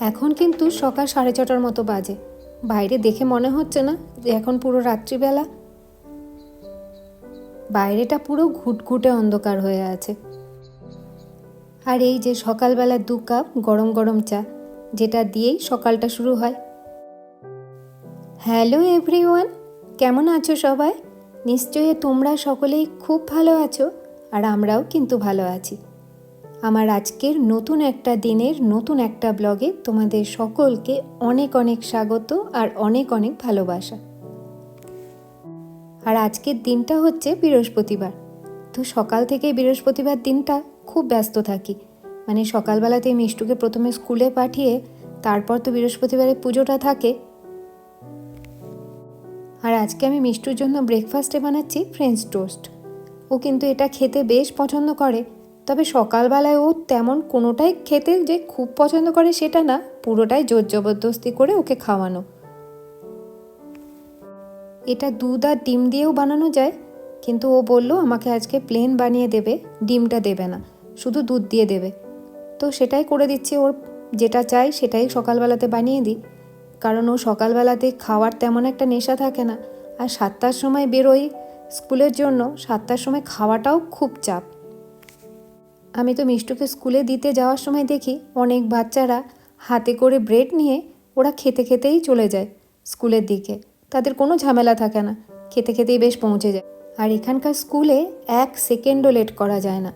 এখন কিন্তু সকাল সাড়ে ছটার মতো বাজে। বাইরে দেখে মনে হচ্ছে না যে এখন পুরো রাত্রিবেলা। বাইরেটা পুরো ঘুটঘুটে অন্ধকার হয়ে আছে। আর এই যে সকালবেলা দু কাপ গরম গরম চা, যেটা দিয়েই সকালটা শুরু হয়। হ্যালো এভরিওয়ান, কেমন আছো সবাই? নিশ্চয়ই তোমরা সকলেই খুব ভালো আছো, আর আমরাও কিন্তু ভালো আছি। আমার আজকের নতুন একটা দিনের নতুন একটা ব্লগে তোমাদের সকলকে অনেক অনেক স্বাগত আর অনেক অনেক ভালোবাসা। আর আজকের দিনটা হচ্ছে বৃহস্পতিবার। তো সকাল থেকে বৃহস্পতিবার দিনটা খুব ব্যস্ত থাকি। মানে সকালবেলাতে মিষ্টুকে প্রথমে স্কুলে পাঠিয়ে তারপর তো বৃহস্পতিবারে পুজোটা থাকে। আর আজকে আমি মিষ্টুর জন্য ব্রেকফাস্টে বানাচ্ছি ফ্রেঞ্চ টোস্ট ও কিন্তু এটা খেতে বেশ পছন্দ করে। তবে সকালবেলায় ও তেমন কোনোটাই খেতে যে খুব পছন্দ করে সেটা না, পুরোটাই জোর জবরদস্তি করে ওকে খাওয়ানো। এটা দুধ আর ডিম দিয়েও বানানো যায়, কিন্তু ও বলল, আমাকে আজকে প্লেন বানিয়ে দেবে, ডিমটা দেবে না, শুধু দুধ দিয়ে দেবে। তো সেটাই করে দিচ্ছি ওর, যেটা চাই সেটাই সকালবেলাতে বানিয়ে দিই। কারণ ও সকালবেলাতে খাওয়ার তেমন একটা নেশা থাকে না। আর সাতটার সময় বেরোই স্কুলের জন্য, সাতটার সময় খাওয়াটাও খুব চাপ। আমি তো মিষ্টুকে স্কুলে দিতে যাওয়ার সময় দেখি অনেক বাচ্চারা হাতে করে ব্রেড নিয়ে ওরা খেতে খেতেই চলে যায় স্কুলের দিকে। তাদের কোনো ঝামেলা থাকে না, খেতে খেতেই বেশ পৌঁছে যায়। আর এখানকার স্কুলে এক সেকেন্ডও লেট করা যায় না।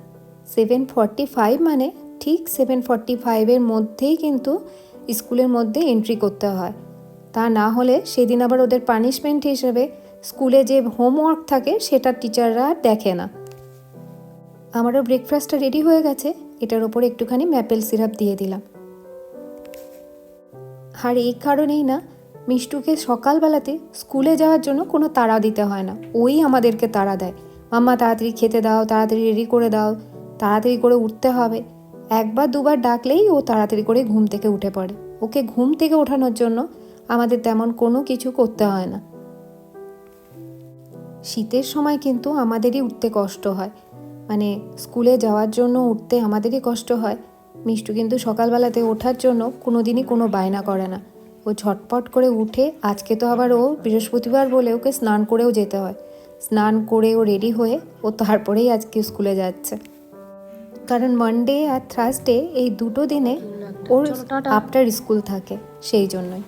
সেভেন ফর্টি ফাইভ মানে ঠিক সেভেন ফর্টি ফাইভের মধ্যেই কিন্তু স্কুলের মধ্যে এন্ট্রি করতে হয়। তা না হলে সেদিন আবার ওদের পানিশমেন্ট হিসেবে স্কুলে যে হোমওয়ার্ক থাকে সেটা টিচাররা দেখে না। আমারও ব্রেকফাস্টটা রেডি হয়ে গেছে, এটার ওপরে একটুখানি ম্যাপেল সিরাপ দিয়ে দিলাম। আর এই কারণেই না, মিষ্টুকে সকালবেলাতে স্কুলে যাওয়ার জন্য কোনো তাড়া দিতে হয় না। ওই আমাদেরকে তাড়া দেয়। মাম্মা, তাড়াতাড়ি খেতে দাও, তাড়াতাড়ি রেডি করে দাও, তাড়াতাড়ি করে উঠতে হবে। একবার দুবার ডাকলেই ও তাড়াতাড়ি করে ঘুম থেকে উঠে পড়ে। ওকে ঘুম থেকে ওঠানোর জন্য আমাদের তেমন কোনো কিছু করতে হয় না। শীতের সময় কিন্তু আমাদেরই উঠতে কষ্ট হয়। মানে স্কুলে যাওয়ার জন্য উঠতে আমাদেরই কষ্ট হয়। মিষ্টু কিন্তু সকালবেলাতে ওঠার জন্য কোনো দিনই কোনো বায়না করে না। ও ঝটপট করে উঠে, আজকে তো আবার ও বৃহস্পতিবার বলে ওকে স্নান করেও যেতে হয়। স্নান করে ও রেডি হয়ে ও তারপরেই আজকে স্কুলে যাচ্ছে। কারণ মানডে আর থার্সডে এই দুটো দিনে ওর আফটার স্কুল থাকে সেই জন্যই।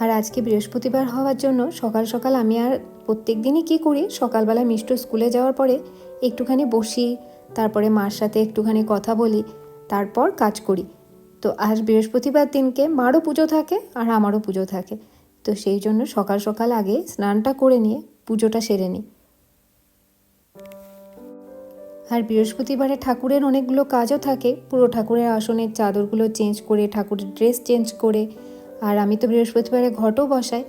আর আজকে বৃহস্পতিবার হওয়ার জন্য সকাল সকাল আমি আর প্রত্যেক দিনই কী করি? সকালবেলা মিষ্টু স্কুলে যাওয়ার পরে একটুখানি বসি, তারপরে মার সাথে একটুখানি কথা বলি, তারপর কাজ করি। তো আজ বৃহস্পতিবার দিনকে মারও পুজো থাকে আর আমারও পুজো থাকে। তো সেই জন্য সকাল সকাল আগে স্নানটা করে নিয়ে পুজোটা সেরে নিই। আর বৃহস্পতিবারে ঠাকুরের অনেকগুলো কাজও থাকে। পুরো ঠাকুরের আসনের চাদরগুলো চেঞ্জ করে, ঠাকুরের ড্রেস চেঞ্জ করে। আর আমি তো বৃহস্পতিবারে ঘটও বসাই।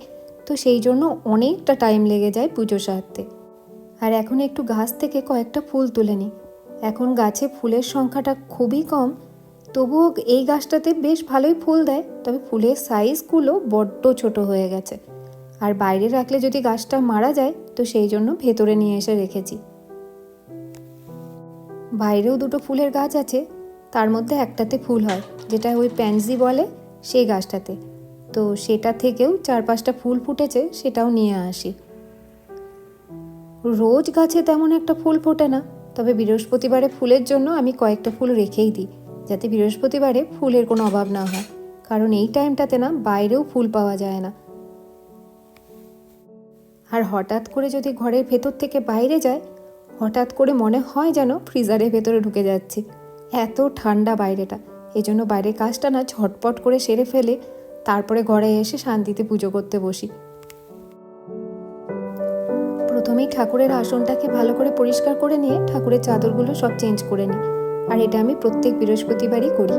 তো সেই জন্য অনেকটা টাইম লেগে যায় পুজো সারতে আর এখন একটু গাছ থেকে কয়েকটা ফুল তুলে নিই। এখন গাছে ফুলের সংখ্যাটা খুবই কম, তবুও এই গাছটাতে বেশ ভালোই ফুল দেয়, তবে ফুলের সাইজগুলো বড্ড ছোট হয়ে গেছে। আর বাইরে রাখলে যদি গাছটা মারা যায়, তো সেই জন্য ভেতরে নিয়ে এসে রেখেছি। বাইরেও দুটো ফুলের গাছ আছে, তার মধ্যে একটাতে ফুল হয়, যেটা ওই প্যানজি বলে, সেই গাছটাতে। তো সেটা থেকেও চার পাঁচটা ফুল ফুটেছে, সেটাও নিয়ে আসি। রোজ গাছে তেমন একটা ফুল ফোটে না, তবে বৃহস্পতিবারে ফুলের জন্য আমি কয়েকটা ফুল রেখেই দিই, যাতে বৃহস্পতিবারে ফুলের কোনো অভাব না হয়, কারণ এই টাইমটাতে না বাইরেও ফুল পাওয়া যায় না। আর হঠাৎ করে যদি ঘরের ভেতর থেকে বাইরে যায়, হঠাৎ করে মনে হয় যেন ফ্রিজারের ভেতরে ঢুকে যাচ্ছি। এত ঠান্ডা বাইরেটা এই জন্য বাইরের কাজটা না ঝটপট করে সেরে ফেলে তারপরে ঘরে এসে শান্তিতে পুজো করতে বসি। প্রথমেই ঠাকুরের আসনটাকে ভালো করে পরিষ্কার করে নিয়ে ঠাকুরের চাদরগুলো সব চেঞ্জ করে নিই। আর এটা আমি প্রত্যেক বৃহস্পতিবারই করি।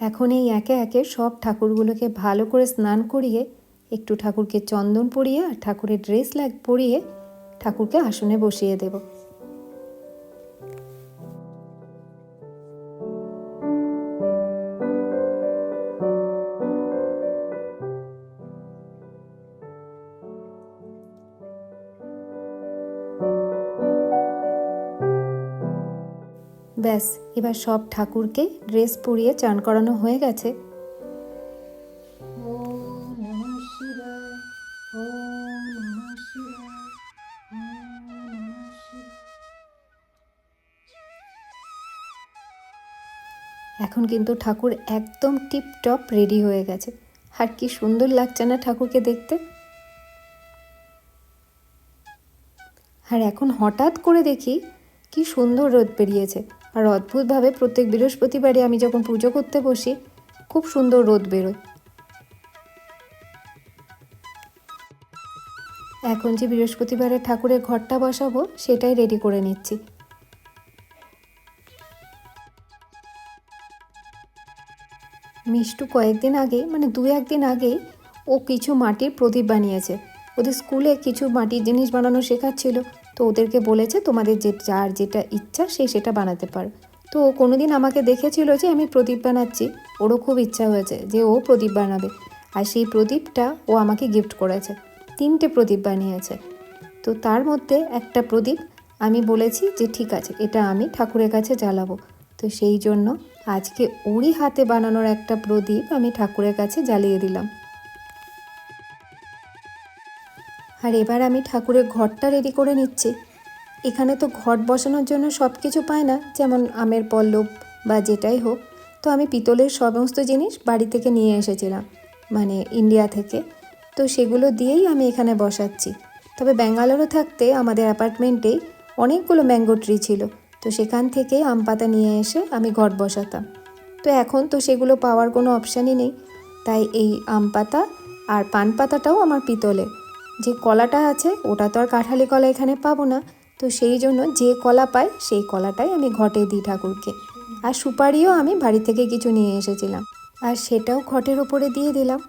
এখন এই একে একে সব ঠাকুরগুলোকে ভালো করে স্নান করিয়ে একটু ঠাকুরকে চন্দন পরিয়ে আর ঠাকুরের ড্রেস লাগ পরিয়ে ঠাকুরকে আসনে বসিয়ে দেব। ব্যাস, এবার সব ঠাকুরকে ড্রেস পরিয়ে চান করানো হয়ে গেছে। ও নমঃ শিবায়, ও নমঃ শিবায়। এখন কিন্তু ঠাকুর একদম টিপটপ রেডি হয়ে গেছে। আর কি সুন্দর লাগছে না ঠাকুরকে দেখতে? আর এখন হঠাৎ করে দেখি কি সুন্দর রোদ বেরিয়েছে। আর অদ্ভুতভাবে প্রত্যেক বৃহস্পতিবারে আমি যখন পুজো করতে বসি, খুব সুন্দর রোদ বেরোয়। এখন যে বৃহস্পতিবারে ঠাকুরের ঘরটা বসাবো, সেটাই রেডি করে নিচ্ছি। মিষ্টু কয়েকদিন আগে মানে দু একদিন আগেই ও কিছু মাটির প্রদীপ বানিয়েছে। ওদের স্কুলে কিছু মাটির জিনিস বানানো শেখাচ্ছিল। তো ওদেরকে বলেছে, তোমাদের যে যার যেটা ইচ্ছা সে সেটা বানাতে পারো। তো ও কোনোদিন আমাকে দেখেছিল যে আমি প্রদীপ বানাচ্ছি। ওরও খুব ইচ্ছা হয়েছে যে ও প্রদীপ বানাবে। আর সেই প্রদীপটা ও আমাকে গিফট করেছে। তিনটে প্রদীপ বানিয়েছে। তো তার মধ্যে একটা প্রদীপ আমি বলেছি যে, ঠিক আছে, এটা আমি ঠাকুরের কাছে জ্বালাবো। তো সেই জন্য আজকে ওরই হাতে বানানোর একটা প্রদীপ আমি ঠাকুরের কাছে জ্বালিয়ে দিলাম। আর এবার আমি ঠাকুরের ঘরটা রেডি করে নিচ্ছি। এখানে তো ঘট বসানোর জন্য সব কিছু পায় না, যেমন আমের পল্লব বা যেটাই হোক। তো আমি পিতলের সমস্ত জিনিস বাড়ি থেকে নিয়ে এসেছিলাম মানে ইন্ডিয়া থেকে। তো সেগুলো দিয়েই আমি এখানে বসাচ্ছি। তবে ব্যাঙ্গালোরে থাকতে আমাদের অ্যাপার্টমেন্টেই অনেকগুলো ম্যাঙ্গো ট্রি ছিল। তো সেখান থেকে আম পাতা নিয়ে এসে আমি ঘট বসাতাম। তো এখন তো সেগুলো পাওয়ার কোনো অপশানই নেই। তাই এই আম পাতা আর পান পাতাটাও আমার পিতলে যে কলাটা আছে, ওটা তো আর কাঁঠালি কলা এখানে পাবো না। তো সেই জন্য যে কলা পাই, সেই কলাটাই আমি ঘটে দিই ঠাকুরকে। আর সুপারিও আমি বাড়ি থেকে কিছু নিয়ে এসেছিলাম। আর সেটাও ঘটের ওপরে দিয়ে দিলাম।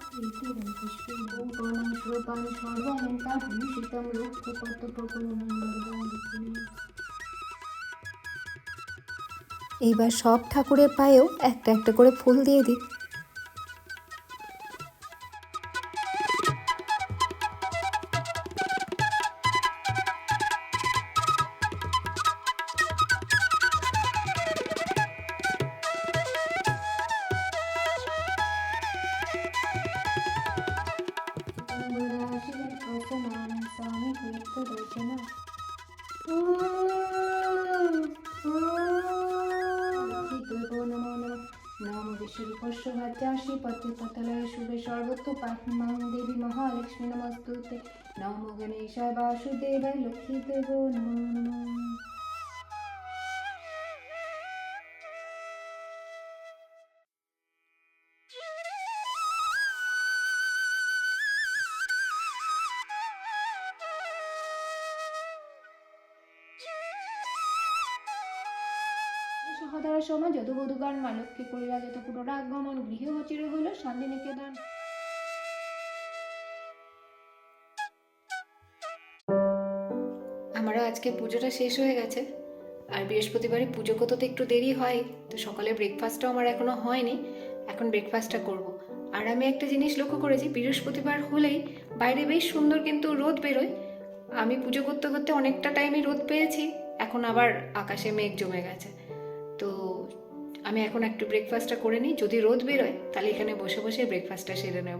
এইবার সব ঠাকুরের পায়েও একটা একটা করে ফুল দিয়ে দিই। নম বিশ্বরূপস্যভাজ্যাসি পথে পতলয় শুভে সর্বত্র পাহিমাং দেবী মহালক্ষ্মী নমস্তুতে। নম গণেশায় বাসুদেবায় লক্ষ্মী দেব নমো। সহদর সময় যদুবধূগণ মা লক্ষ্মী করিয়া যেত পুনরাগমন গৃহে অচির হইল, শান্তিনিকেতন। আমারও আজকে পুজোটা শেষ হয়ে গেছে। আর বৃহস্পতিবারে পুজো করতে তো একটু দেরি হয়, তো সকালে ব্রেকফাস্টটাও আমার এখনও হয়নি। এখন ব্রেকফাস্টটা করব। আর আমি একটা জিনিস লক্ষ্য করেছি, বৃহস্পতিবার হলেই বাইরে বেশ সুন্দর কিন্তু রোদ বেরোয়। আমি পুজো করতে করতে অনেকটা টাইমে রোদ পেয়েছি, এখন আবার আকাশে মেঘ জমে গেছে। আমি এখন একটু ব্রেকফাস্টটা করে নিই। যদি রোদ বেরোয়, তাহলে এখানে বসে বসে ব্রেকফাস্টটা সেরে নেব।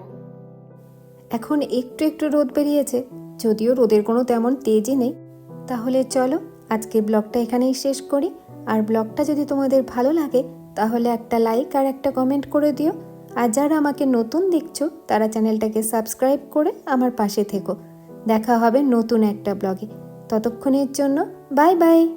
এখন একটু একটু রোদ বেরিয়েছে। যদিও রোদের কোনো তেমন তেজই নেই। তাহলে চলো আজকে ব্লগটা এখানেই শেষ করি। আর ব্লগটা যদি তোমাদের ভালো লাগে, তাহলে একটা লাইক আর একটা কমেন্ট করে দিও। আর যারা আমাকে নতুন দেখছ, তারা চ্যানেলটাকে সাবস্ক্রাইব করে আমার পাশে থেকো। দেখা হবে নতুন একটা ব্লগে। ততক্ষণের জন্য বাই বাই